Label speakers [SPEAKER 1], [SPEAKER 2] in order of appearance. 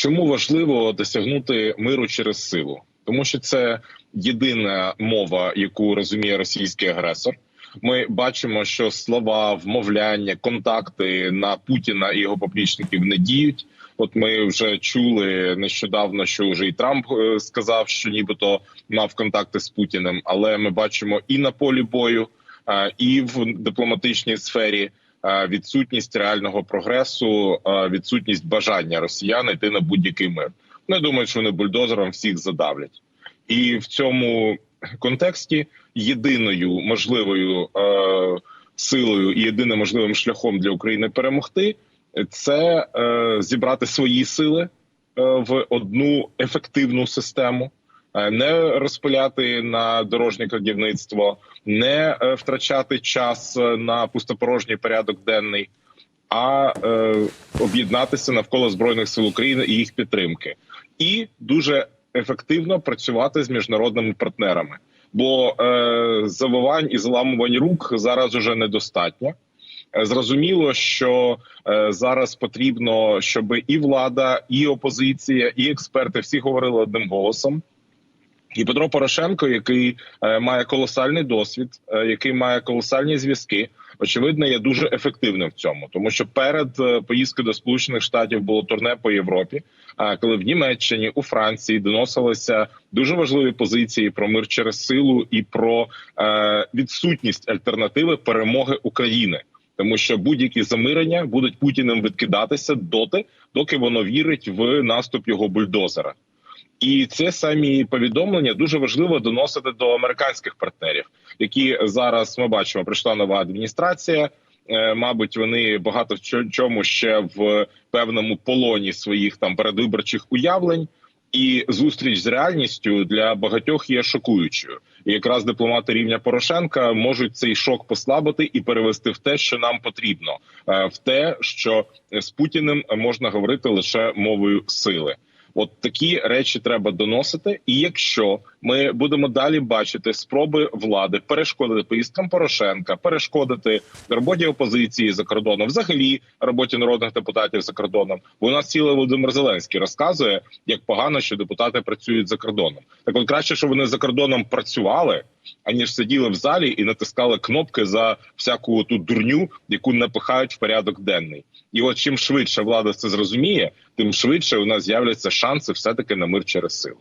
[SPEAKER 1] чому важливо досягнути миру через силу? Тому що це єдина мова, яку розуміє російський агресор. Ми бачимо, що слова, вмовляння, контакти на Путіна і його поплічників не діють. От ми вже чули нещодавно, що вже і Трамп е, сказав, що нібито мав контакти з Путіним, але ми бачимо і на полі бою, е, і в дипломатичній сфері відсутність реального прогресу, е, відсутність бажання росіян йти на будь-який мир. Не думаю, що вони бульдозером всіх задавлять, і в цьому контексті єдиною можливою е, силою і єдиним можливим шляхом для України перемогти це е, зібрати свої сили е, в одну ефективну систему, е, не розпиляти на дорожнє крадівництво, не е, втрачати час е, на пустопорожній порядок денний, а е, об'єднатися навколо збройних сил України і їх підтримки, і дуже ефективно працювати з міжнародними партнерами. Бо е, завивань і заламувань рук зараз уже недостатньо. Е, Зрозуміло, що е, зараз потрібно, щоб і влада, і опозиція, і експерти всі говорили одним голосом. І Петро Порошенко, який е, має колосальний досвід, е, який має колосальні зв'язки, очевидно, є дуже ефективним в цьому, тому що перед е, поїздкою до Сполучених Штатів було турне по Європі. А коли в Німеччині у Франції доносилися дуже важливі позиції про мир через силу і про е, відсутність альтернативи перемоги України. Тому що будь-які замирення будуть путіним відкидатися доти, доки воно вірить в наступ його бульдозера. І це самі повідомлення дуже важливо доносити до американських партнерів, які зараз ми бачимо, прийшла нова адміністрація. Е, Мабуть, вони багато в чому ще в певному полоні своїх там передвиборчих уявлень. І зустріч з реальністю для багатьох є шокуючою. І якраз дипломати рівня Порошенка можуть цей шок послабити і перевести в те, що нам потрібно, е, в те, що з Путіним можна говорити лише мовою сили. От такі речі треба доносити. І якщо ми будемо далі бачити спроби влади перешкодити поїздкам Порошенка, перешкодити роботі опозиції за кордоном, взагалі роботі народних депутатів за кордоном, бо у нас цілий Володимир Зеленський розказує, як погано, що депутати працюють за кордоном. Так от краще, щоб вони за кордоном працювали, аніж сиділи в залі і натискали кнопки за всяку ту дурню, яку напихають в порядок денний. І от чим швидше влада це зрозуміє, тим швидше у нас з'являться шанси все таки на мир через силу.